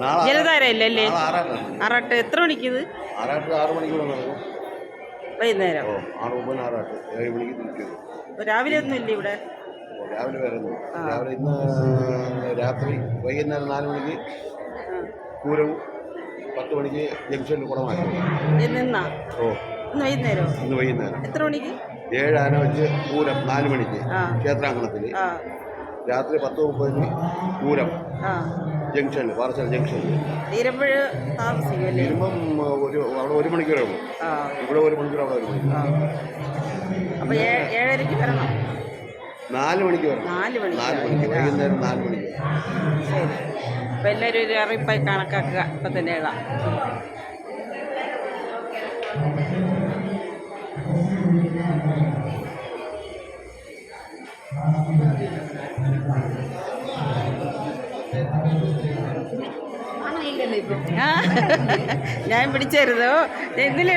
നാളെ ജലധാര ഇല്ലല്ലേ നാളെ ആറാട്ട്. എത്ര മണിക്ക് ഇത്? ആറാട്ട് ആറ് മണിക്കൂർ നടക്കും വൈകുന്നേരം. രാവിലെ ഒന്നും ഇല്ല ഇവിടെ? രാവിലെ വരുന്നു രാവിലെ ഇന്ന് രാത്രി വൈകുന്നേരം നാല് മണിക്ക് ആ. പൂരവും പത്ത് മണിക്ക് ജംഗ്ഷനിൽ ഇത് ഓ. ഇന്ന് വൈകുന്നേരം? ഇന്ന് വൈകുന്നേരം. എത്ര മണിക്ക്? ഏഴ് ആന വെച്ച് പൂരം നാല് മണിക്ക്. ക്ഷേത്രാങ്കണത്തിൽ രാത്രി പത്ത് മുപ്പതിന് പൂരം. ജംഗ്ഷനിൽ പാർസൽ ജംഗ്ഷനിൽ തീരുമ്പോൾ താമസിക്കുമല്ലേ മിനിമം ഒരു അവിടെ ഒരു മണിക്കൂറേ ഉള്ളൂ. ആ. ഇവിടെ ഒരു മണിക്കൂർ അവിടെ ഒരു മണിക്കൂർ. ആ. അപ്പൊ ഏ- ഏഴരയ്ക്ക് വരണം. നാല് മണിക്ക് വരണം. നാല് മണിക്ക് നാല് മണിക്ക് വൈകുന്നേരം നാല് മണിക്ക്. ശരി. എല്ലാവരും ഒരു അറിയിപ്പായി കണക്കാക്കുക. ഇപ്പം തന്നെ എഴുതാം. ഞാൻ പിടിച്ചായിരുന്നു ഇന്നലെ